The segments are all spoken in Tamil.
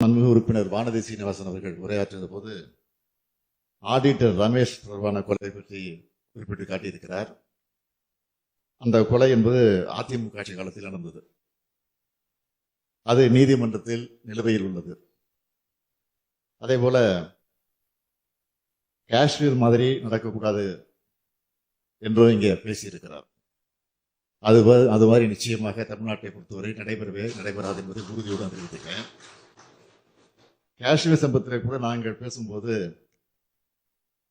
மாண்புமிகு உறுப்பினர் வானதி சீனிவாசன் அவர்கள் உரையாற்றிய போது ஆடிட்டர் ரமேஷ் தொடர்பான கொலை பற்றி குறிப்பிட்டு காட்டியிருக்கிறார். அந்த கொலை என்பது அதிமுக ஆட்சி காலத்தில் நடந்தது. அது நீதிமன்றத்தில் நிலுவையில் உள்ளது. அதே போல காஷ்மீர் மாதிரி நடக்கக்கூடாது என்றும் இங்கே பேசியிருக்கிறார். அது அது மாதிரி நிச்சயமாக தமிழ்நாட்டை பொறுத்தவரை நடைபெறவே நடைபெறாது என்பதை உறுதியுடன் தெரிவித்துக்கிறேன். காஷ்மீர் சம்பவத்தில் கூட நாங்கள் பேசும்போது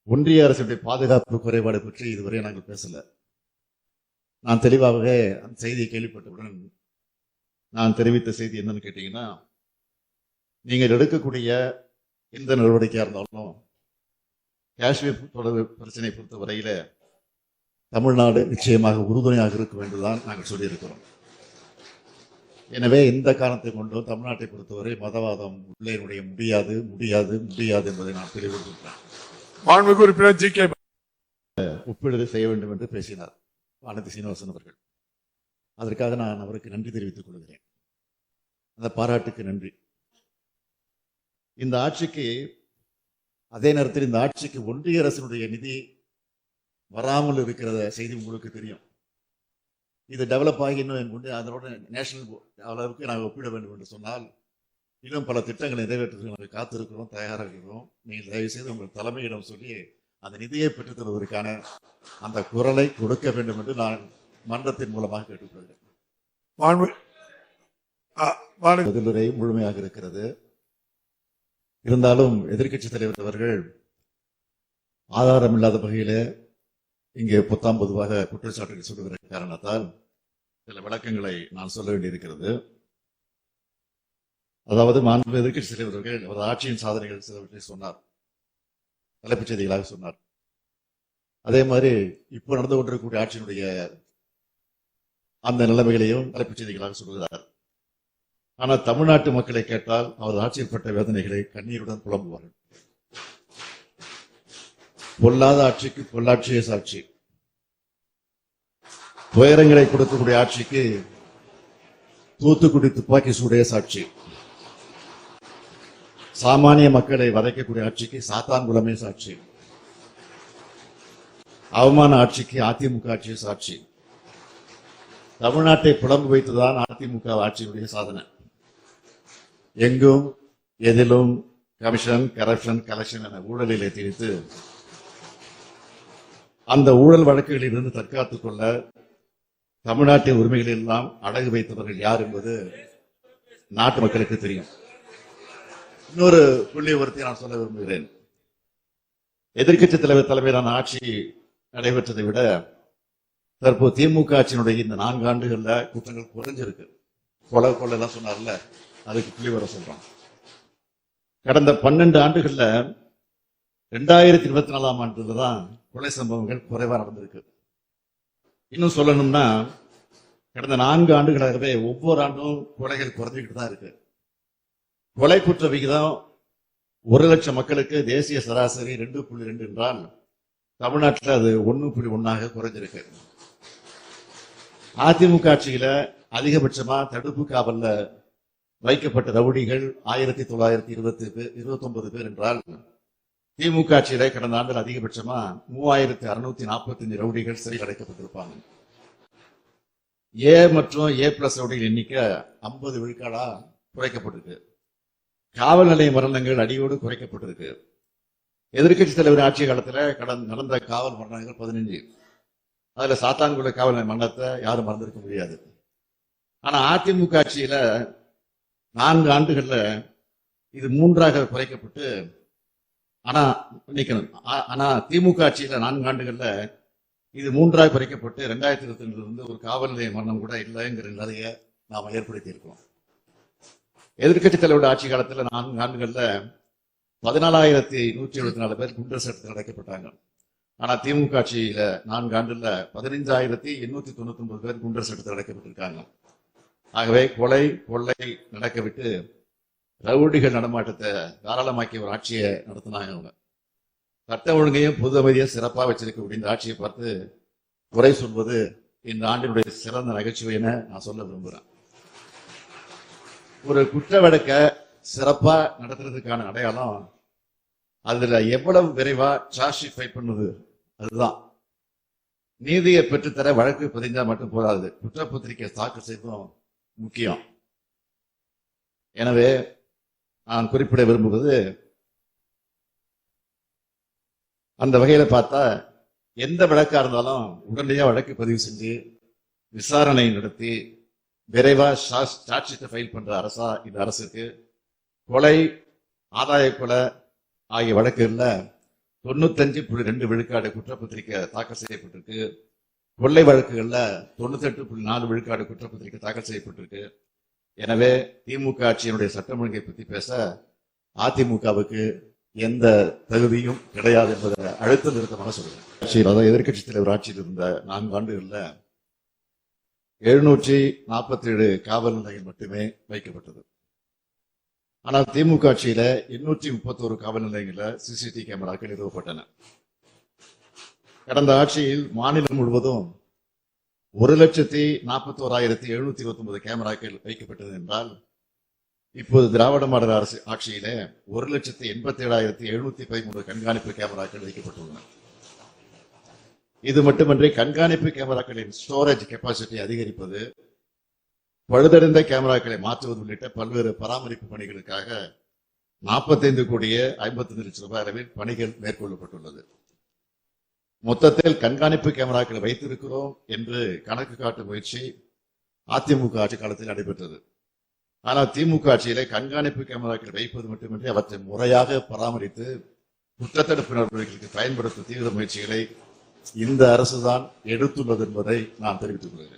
ஒன்றிய அரசுடைய பாதுகாப்பு குறைபாடு பற்றி இதுவரை நாங்கள் பேசல. நான் தெளிவாகவே அந்த செய்தியை கேள்விப்பட்டவுடன் நான் தெரிவித்த செய்தி என்னன்னு கேட்டீங்கன்னா நீங்கள் எடுக்கக்கூடிய எந்த நடவடிக்கையாக இருந்தாலும் காஷ்மீர் தொடர்பு பிரச்சனை பொறுத்த வரையில தமிழ்நாடு நிச்சயமாக உறுதுணையாக இருக்கும் வேண்டுதான் நாங்கள் சொல்லியிருக்கிறோம். எனவே இந்த காரணத்தை கொண்டும் தமிழ்நாட்டை பொறுத்தவரை மதவாதம் உள்ளே நுழைய முடியாது முடியாது முடியாது என்பதை நான் தெளிவுபடுத்துகிறேன். மாண்புமிகு உறுப்பினர் ஜி கே ஒப்பீடு செய்ய வேண்டும் என்று பேசினார் வானதி சீனிவாசன் அவர்கள். அதற்காக நான் அவருக்கு நன்றி தெரிவித்துக் கொள்கிறேன். அந்த பாராட்டுக்கு நன்றி. இந்த ஆட்சிக்கு அதே நேரத்தில் இந்த ஆட்சிக்கு ஒன்றிய அரசினுடைய நிதி வராமல் இருக்கிற செய்தி உங்களுக்கு தெரியும். இது டெவலப் ஆகி இன்னும் ஒன்று அதனோட நேஷனல் அளவுக்கு நாங்கள் ஒப்பிட வேண்டும் என்று சொன்னால் இன்னும் பல திட்டங்களை நிறைவேற்றுவதற்கு நாங்கள் காத்திருக்கிறோம் தயாராக இருக்கிறோம். நீங்கள் தயவு செய்து உங்கள் தலைமையிடம் சொல்லி அந்த நிதியை பெற்றுத் தருவதற்கான அந்த குரலை கொடுக்க வேண்டும் என்று நான் மன்றத்தின் மூலமாக கேட்டுக்கொள்கிறேன். பதிலுரை முழுமையாக இருக்கிறது. இருந்தாலும் எதிர்க்கட்சி தலைவர் அவர்கள் ஆதாரம் இல்லாத வகையிலே இங்கே புத்தாம் பொதுவாக குற்றச்சாட்டுகள் சொல்லுகிற காரணத்தால் சில விளக்கங்களை நான் சொல்ல வேண்டியிருக்கிறது. அதாவது மாண்பு எதிர்க்கட்சி தலைவர் அவர் ஆட்சியின் சாதனைகள் சிலவற்றை சொன்னார். தலைப்புச் செய்திகளாக சொன்னார். அதே மாதிரி இப்போ நடந்து கொண்டிருக்கக்கூடிய ஆட்சியினுடைய அந்த நிலைமைகளையும் தலைப்புச் செய்திகளாக சொல்கிறார் ஆனால் தமிழ்நாட்டு மக்களை கேட்டால் அவர் ஆட்சியப்பட்ட வேதனைகளை கண்ணீருடன் புலம்புவார்கள். பொல்லாத ஆட்சிக்கு பொள்ளாட்சியே சாட்சி. துயரங்களை கொடுக்கக்கூடிய ஆட்சிக்கு தூத்துக்குடி துப்பாக்கி சூடைய சாட்சி. சாமானிய மக்களை வதைக்கக்கூடிய ஆட்சிக்கு சாத்தான்குளமே சாட்சி. அவமான ஆட்சிக்கு அதிமுக ஆட்சியே சாட்சி. தமிழ்நாட்டை புலம்பு வைத்துதான் அதிமுக ஆட்சியுடைய சாதனை. எங்கும் எதிலும் கமிஷன் கரப்ஷன் கலெக்ஷன் என ஊழலிலே திணித்து அந்த ஊழல் வழக்குகளில் இருந்து தற்காத்துக் கொள்ள தமிழ்நாட்டின் உரிமைகள் எல்லாம் அடகு வைத்தவர்கள் யார் என்பது நாட்டு மக்களுக்கு தெரியும். இன்னொரு புள்ளி விவரத்தை நான் சொல்ல விரும்புகிறேன். எதிர்க்கட்சி தலைவர் தலைமையிலான ஆட்சி நடைபெற்றதை விட தற்போது திமுக ஆட்சியினுடைய இந்த நான்கு ஆண்டுகள்ல குற்றங்கள் குறைஞ்சிருக்கு. கொலை கொள்ளை எல்லாம் சொன்னார்ல அதுக்கு புள்ளி வர சொல்றோம். கடந்த பன்னெண்டு ஆண்டுகள்ல ரெண்டாயிரத்தி இருபத்தி நாலாம் ஆண்டுல தான் கொலை சம்பவங்கள் குறைவா நடந்திருக்கு. இன்னும் சொல்லணும்னா கடந்த நான்கு ஆண்டுகளாகவே ஒவ்வொரு ஆண்டும் கொலைகள் குறைஞ்சிக்கிட்டு தான் இருக்கு. கொலை குற்ற விகிதம் ஒரு லட்சம் மக்களுக்கு தேசிய சராசரி ரெண்டு புள்ளி ரெண்டு என்றால் தமிழ்நாட்டில் அது ஒன்று புள்ளி ஒன்றாக குறைஞ்சிருக்கு. அதிமுக ஆட்சியில அதிகபட்சமா தடுப்பு காவல்ல வைக்கப்பட்ட ரவுடிகள் ஆயிரத்தி தொள்ளாயிரத்தி இருபத்தி பேர் பேர் என்றால் திமுக ஆட்சியில கடந்த ஆண்டில் அதிகபட்சமா மூவாயிரத்தி அறுநூத்தி நாற்பத்தி அஞ்சு ரவுடிகள் சிறையில் அடைக்கப்பட்டிருப்பாங்க ஏ மற்றும் ஏ பிளஸ் ரவுடிகள் எண்ணிக்கை ஐம்பது விழுக்காடா குறைக்கப்பட்டிருக்கு. காவல் நிலைய மரணங்கள் அடியோடு குறைக்கப்பட்டிருக்கு. எதிர்க்கட்சி தலைவர் ஆட்சி காலத்துல கடந்த நடந்த காவல் மரணங்கள் பதினஞ்சு அதுல சாத்தான்குள காவல் நிலைய மரணத்தை யாரும் மறந்திருக்க முடியாது. ஆனா அதிமுக ஆட்சியில நான்கு ஆண்டுகள்ல இது மூன்றாக குறைக்கப்பட்டு ஆனா நிக்கணும் ஆனா திமுக ஆட்சியில நான்கு ஆண்டுகள்ல இது மூன்றாக குறைக்கப்பட்டு ரெண்டாயிரத்தி இருபத்தி ரெண்டுல இருந்து ஒரு காவல் நிலைய மரணம் கூட இல்லைங்கிற நிலையை நாம ஏற்படுத்தி இருக்கோம் எதிர்க்கட்சி தலைவருடைய ஆட்சி காலத்துல நான்கு ஆண்டுகள்ல பதினாலாயிரத்தி நூற்றி எழுபத்தி நாலு பேர் குண்டர் சட்டத்தில் அடைக்கப்பட்டாங்க. ஆனா திமுக ஆட்சியில நான்கு ஆண்டுல பதினைஞ்சாயிரத்தி எண்ணூத்தி தொண்ணூத்தி ஒன்பது பேர் குண்டர் சட்டத்தில் அடைக்கப்பட்டிருக்காங்க. ஆகவே கொலை கொள்ளை நடக்க விட்டு ரவுடிகள் நடமாட்டத்தை தாராளமாக்கிய ஒரு ஆட்சியை நடத்தினாங்க அவங்க. சட்ட ஒழுங்கையும் பொது அமைதியும் சிறப்பாக வச்சிருக்க இந்த ஆட்சியை பார்த்து குறை சொல்வது இந்த ஆண்டினுடைய சிறந்த நகைச்சுவை என நான் சொல்ல விரும்புகிறேன் ஒரு குற்ற வழக்க சிறப்பாக நடத்துறதுக்கான அடையாளம் அதுல எவ்வளவு விரைவா சார்ஜ் ஃபைல் பண்ணுது அதுதான். நீதியை பெற்றுத்தர வழக்கு பதிஞ்சா மட்டும் போதாது. குற்றப்பத்திரிகை தாக்கல் செய்வதும் முக்கியம். எனவே நான் குறிப்பிட விரும்புவது அந்த வகையில் பார்த்தா எந்த வழக்காக இருந்தாலும் உடனடியாக வழக்கு பதிவு செஞ்சு விசாரணை நடத்தி விரைவாக சார்ஜ் ஷீட்டை ஃபைல் பண்ணுற அரசா இந்த அரசுக்கு கொலை ஆதாய கொலை ஆகிய வழக்குகளில் தொண்ணூத்தஞ்சு புள்ளி ரெண்டு விழுக்காடு குற்றப்பத்திரிக்கை தாக்கல் செய்யப்பட்டிருக்கு. கொள்ளை வழக்குகளில் தொண்ணூத்தெட்டு புள்ளி நாலு விழுக்காடு குற்றப்பத்திரிக்கை தாக்கல் செய்யப்பட்டிருக்கு. எனவே திமுக ஆட்சியினுடைய சட்டம் ஒழுங்கை பத்தி பேச அதிமுகவுக்கு எந்த தகுதியும் கிடையாது என்பதை அழுத்த நிறுத்தமாக சொல்றேன். ஆட்சியில் அதாவது எதிர்க்கட்சி தலைவர் ஆட்சியில் இருந்த நான்கு ஆண்டுகளில் எழுநூற்றி நாற்பத்தி ஏழு காவல் நிலையம் மட்டுமே வைக்கப்பட்டது. ஆனால் திமுக ஆட்சியில எண்ணூற்றி முப்பத்தோரு காவல் நிலையங்கள்ல சிசிடிவி கேமராக்கள் நிறுவப்பட்டன. கடந்த ஆட்சியில் மாநிலம் முழுவதும் ஒரு லட்சத்தி நாற்பத்தி ஓராயிரத்தி எழுநூத்தி இருபத்தி ஒன்பது கேமராக்கள் வைக்கப்பட்டது என்றால் இப்போது திராவிட மாடல் அரசு ஆட்சியிலே ஒரு லட்சத்தி எண்பத்தி ஏழாயிரத்தி எழுநூத்தி பதிமூன்று கண்காணிப்பு கேமராக்கள் வைக்கப்பட்டுள்ளன. இது மட்டுமன்றி கண்காணிப்பு கேமராக்களின் ஸ்டோரேஜ் கெப்பாசிட்டி அதிகரிப்பது பழுதடைந்த கேமராக்களை மாற்றுவது உள்ளிட்ட பல்வேறு பராமரிப்பு பணிகளுக்காக நாற்பத்தைந்து கோடியே ஐம்பத்தஞ்சு லட்சம் ரூபாய் அளவில் பணிகள் மேற்கொள்ளப்பட்டுள்ளது. மொத்தத்தில் கண்காணிப்பு கேமராக்களை வைத்திருக்கிறோம் என்று கணக்கு காட்டும் முயற்சி அதிமுக ஆட்சி காலத்தில் நடைபெற்றது. ஆனால் திமுக ஆட்சியிலே கண்காணிப்பு கேமராக்கள் வைப்பது மட்டுமின்றி அவற்றை முறையாக பராமரித்து குற்றத்தடுப்பு நடவடிக்கைகளுக்கு பயன்படுத்தும் தீவிர முயற்சிகளை இந்த அரசுதான் எடுத்துள்ளது என்பதை நான் தெரிவித்துக் கொள்கிறேன்.